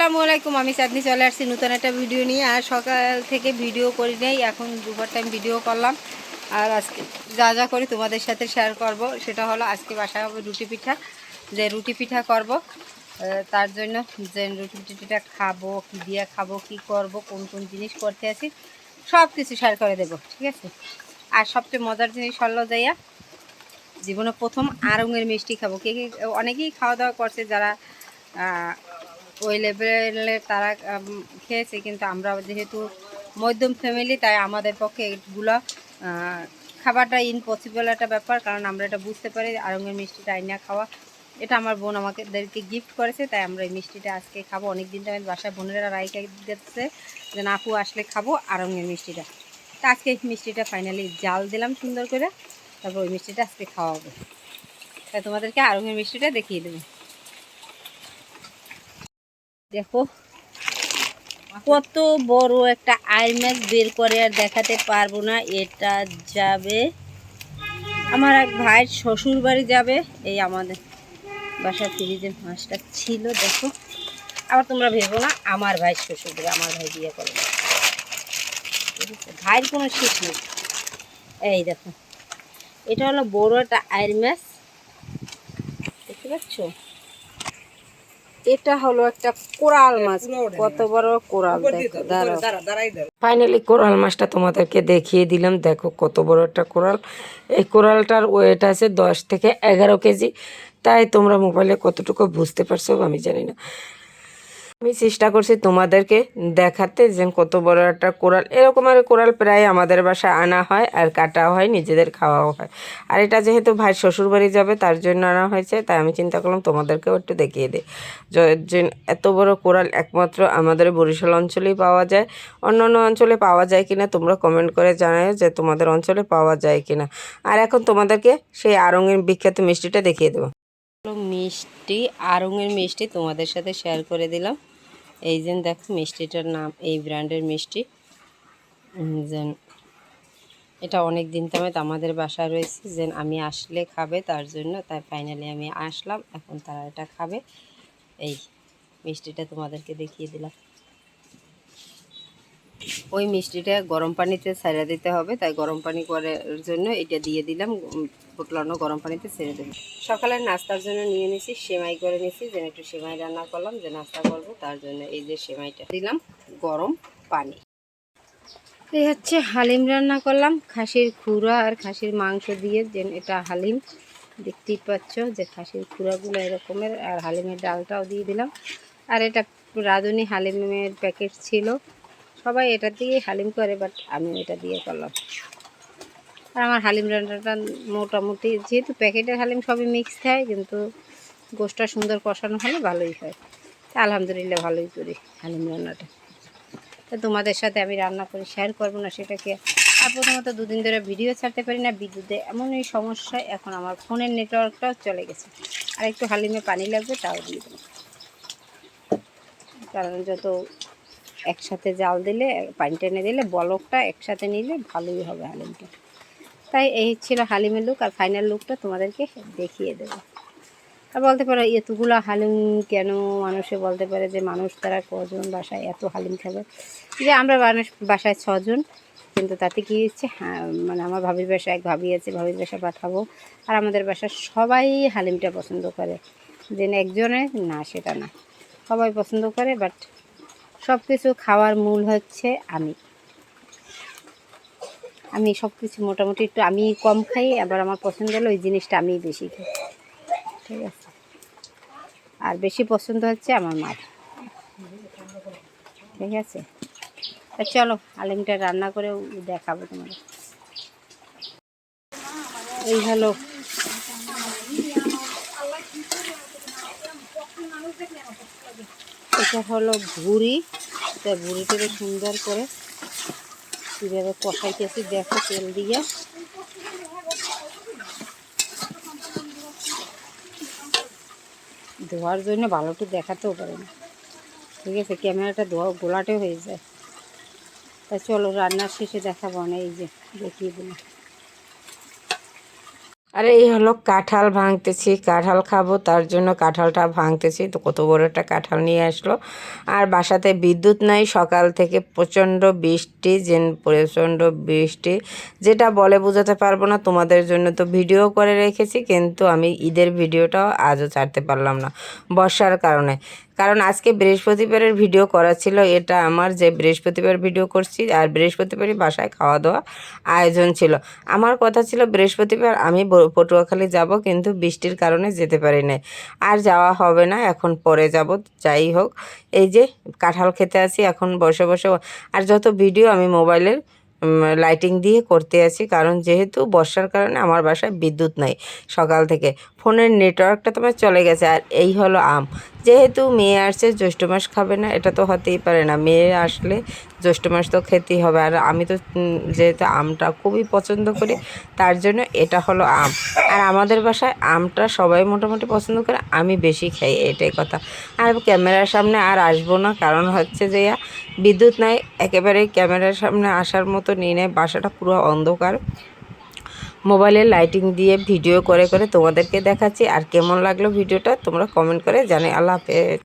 আসসালামু আলাইকুম, আমি চাঁদনি চলে আসছি নতুন একটা ভিডিও নিয়ে। আর সকাল থেকে ভিডিও করি নাই, এখন দুপুর টাইম ভিডিও করলাম। আর আজকে যা যা করি তোমাদের সাথে শেয়ার করব, সেটা হলো আজকে বাসায় হবে রুটি পিঠা। যে রুটি পিঠা করব তার জন্য যে রুটি পিঠাটা খাব, কি দিয়ে খাব, কি করব, কোন কোন জিনিস করতে আছি সব কিছু শেয়ার করে দেবো, ঠিক আছে? আর সবচেয়ে মজার জিনিস হলো যাইয়া জীবনে প্রথম আরঙের মিষ্টি খাব। কে কে, অনেকেই খাওয়া দাওয়া করছে যারা ওই লেভেলে তারা খেয়েছে, কিন্তু আমরা যেহেতু মধ্যম ফ্যামিলি তাই আমাদের পক্ষে এগুলো খাবারটা ইম্পসিবল একটা ব্যাপার, কারণ আমরা এটা বুঝতে পারি, আরঙের মিষ্টিটা আইনা খাওয়া। এটা আমার বোন আমাদেরকে গিফট করেছে, তাই আমরা এই মিষ্টিটা আজকে খাব। অনেক দিন ধরে বাসায় বোনেরা রাইকা দিচ্ছে যে আপু, আসলে খাব আরঙের মিষ্টিটা। তা আজকে এই মিষ্টিটা ফাইনালি জাল দিলাম সুন্দর করে, তারপর ওই মিষ্টিটা আজকে খাওয়া হবে তাই তোমাদেরকে আরঙের মিষ্টিটা দেখিয়ে দেবো। দেখো। কত বড় একটা আই মাছ বের করে আর দেখাতে পারব না, এটা যাবে। আমার এক ভাইয়ের শ্বশুর বাড়ি যাবে, এই আমাদের বাসার ফ্রিজের মাছটা ছিল, দেখো। আবার তোমরা ভেবো না, আমার ভাই শ্বশুর বাড়ি আমার ভাই বিয়ে করে? ভাইয়ের কোনো শেষ নেই। এই দেখো, এটা হলো বড় একটা আয়ের মাছ দেখতে পাচ্ছ? এটা হলো একটা কোরাল মাছ। কত বড় কোরাল দেখো ফাইনালি কোরাল মাছটা তোমাদেরকে দেখিয়ে দিলাম। দেখো কত বড় একটা কোরাল। এই কোরালটার ওয়েট আছে দশ থেকে এগারো কেজি। তাই তোমরা মোবাইলে কতটুকু বুঝতে পারছ আমি জানি না। আমি চেষ্টা করছি তোমাদেরকে দেখাতে যে কত বড় একটা কোরাল। এরকম আর কোরাল প্রায় আমাদের বাসায় আনা হয় আর কাটা হয়, নিজেদের খাওয়াও হয়। আর এটা যেহেতু ভাই শ্বশুর বাড়ি যাবে, তার জন্য আনা হয়েছে, তাই আমি চিন্তা করলাম তোমাদেরকেও একটু দেখিয়ে দিই। এত বড় কোরাল একমাত্র আমাদের বরিশাল অঞ্চলেই পাওয়া যায়। অন্য অন্য অঞ্চলে পাওয়া যায় কিনা তোমরা কমেন্ট করে জানাও যে তোমাদের অঞ্চলে পাওয়া যায় কিনা। আর এখন তোমাদেরকে সেই আরঙের বিখ্যাত মিষ্টিটা দেখিয়ে দেবো। মিষ্টি আরঙের মিষ্টি তোমাদের সাথে শেয়ার করে দিলাম। এই যে দেখো মিষ্টিটার নাম, এই ব্র্যান্ডের মিষ্টি। যেন এটা অনেক দিন তেমন আমাদের বাসায় রয়েছে যে আমি আসলে খাবে তার জন্য, তাই ফাইনালি আমি আসলাম, এখন তারা এটা খাবে। এই মিষ্টিটা তোমাদেরকে দেখিয়ে দিলাম। ওই মিষ্টিটা গরম পানিতে ছেড়ে দিতে হবে, তাই গরম পানি করার জন্য এটা দিয়ে দিলাম। ফুটলানো গরম পানিতে ছেড়ে দেবো। সকালের নাস্তার জন্য নিয়ে নিয়েছি সেমাই করে নিয়েছি যেন একটু সেমাই রান্না করলাম, যে নাস্তা করব, তার জন্য এই যে সেমাইটা দিলাম, গরম পানি। এই হচ্ছে হালিম রান্না করলাম, খাসির খুরা আর খাসির মাংস দিয়ে যে এটা হালিম। দেখতেই পাচ্ছ যে খাসির খুরাগুলো এরকমের, আর হালিমের ডালটাও দিয়ে দিলাম। আর এটা রাঁধুনি হালিমের প্যাকেট ছিল। সবাই এটা দিয়ে হালিম করে বাট আমি এটা দিয়ে করলাম। আর আমার হালিম রান্নাটা মোটামুটি, যেহেতু প্যাকেটের হালিম সবই মিক্স হয় কিন্তু গোষ্ঠটা সুন্দর কষানো হলে ভালোই হয়। আলহামদুলিল্লাহ ভালোই করি হালিম রান্নাটা। তো তোমাদের সাথে আমি রান্না করে শেয়ার করব না, সেটাকে আর প্রথমত দুদিন ধরে ভিডিও ছাড়তে পারি না, বিদ্যুতে এমনই সমস্যা, এখন আমার ফোনের নেটওয়ার্কটাও চলে গেছে। আর একটু হালিমে পানি লাগবে, তাও দিয়ে দেবো। কারণ যত একসাথে জাল দিলে, পানি টেনে দিলে, বলকটা একসাথে নিলে ভালোই হবে হালিমটা। তাই এই ছিল হালিমের লুক আর ফাইনাল লুকটা তোমাদেরকে দেখিয়ে দেবো। আর বলতে পারো, এতগুলো হালিম কেন মানুষে বলতে পারে যে মানুষ তারা কজন বাসায় এত হালিম খাবে? যে আমরা মানুষ বাসায় ছজন, কিন্তু তাতে কী হচ্ছে? হ্যাঁ মানে আমার ভাবির বাসায় এক ভাবি আছে, ভাবির বাসায় পাঠাবো। আর আমাদের বাসায় সবাই হালিমটা পছন্দ করে। যে না একজনে, না, সেটা না। সবাই পছন্দ করে বাট সব কিছু খাওয়ার মূল হচ্ছে আমি। আমি সব কিছু মোটামুটি একটু আমি কম খাই, আবার আমার পছন্দ হলে ওই জিনিসটা আমি বেশি খাই। ঠিক আছে? আর বেশি পছন্দ হচ্ছে আমার মার। ঠিক আছে? তা চলো, আলিমটা রান্না করেও দেখাবো তোমাদের। এই হলো এটা হলো ভুড়ি। তা ভুড়িটাকে সুন্দর করে কীভাবে কষাইতেছি, দেখো তেল দিয়ে। ধোয়ার জন্য একটু দেখাতেও পারে না। ঠিক আছে, ক্যামেরাটা ধোয়া, গোলাটে হয়ে যায়। তা চলো, রান্নার শেষে দেখাবো না, এই যে দেখিয়ে দিলাম আরে এই হলো কাঁঠাল ভাঙতেছি, কাঁঠাল খাব, তার জন্য কাঁঠালটা ভাঙতেছি। তো কত বড় একটা কাঁঠাল নিয়ে আসলো। আর বাসাতে বিদ্যুৎ নাই, সকাল থেকে প্রচণ্ড বৃষ্টি যে প্রচণ্ড বৃষ্টি। যেটা বলে বোঝাতে পারব না, তোমাদের জন্য তো ভিডিও করে রেখেছি, কিন্তু আমি ঈদের ভিডিওটাও আজও ছাড়তে পারলাম না, বর্ষার কারণে। কারণ আজকে বৃহস্পতিবারের ভিডিও করা ছিল, এটা আমার যে বৃহস্পতিবার ভিডিও করছি আর বৃহস্পতিবারই বাসায় খাওয়া দাওয়া আয়োজন ছিল। আমার কথা ছিল, বৃহস্পতিবার আমি পটুয়াখালী যাব কিন্তু বৃষ্টির কারণে যেতে পারি নাই। আর যাওয়া হবে না, এখন পরে যাব, যাই হোক। এই যে কাঁঠাল খেতে আছি, এখন বসে বসে আর যত ভিডিও আমি মোবাইলের লাইটিং দিয়ে করতে আছি, কারণ যেহেতু বর্ষার কারণে আমার বাসায় বিদ্যুৎ নাই সকাল থেকে। ফোনের নেটওয়ার্কটা তোমার চলে গেছে, আর এই হলো আম। যেহেতু মেয়ে আসছে, জ্যৈষ্ঠ মাস খাবে না, এটা তো হতেই পারে না। মেয়ে আসলে জ্যৈষ্ঠ মাস তো খেতেই হবে। আর আমি তো যেহেতু আমটা খুবই পছন্দ করি, তার জন্য এটা হলো আম। আর আমাদের বাসায় আমটা সবাই মোটামুটি পছন্দ করে, আমি বেশি খাই, এটাই কথা। আর ক্যামেরার সামনে আর আসব না, কারণ হচ্ছে যে বিদ্যুৎ নাই, একেবারে ক্যামেরার সামনে আসার মতো নিয়ে নেয় বাসাটা পুরো অন্ধকার। মোবাইলের লাইটিং দিয়ে ভিডিও করে করে তোমাদেরকে দেখাচ্ছি। আর কেমন লাগল ভিডিওটা তোমরা কমেন্ট করে জানে আল্লাহ হাফেজ।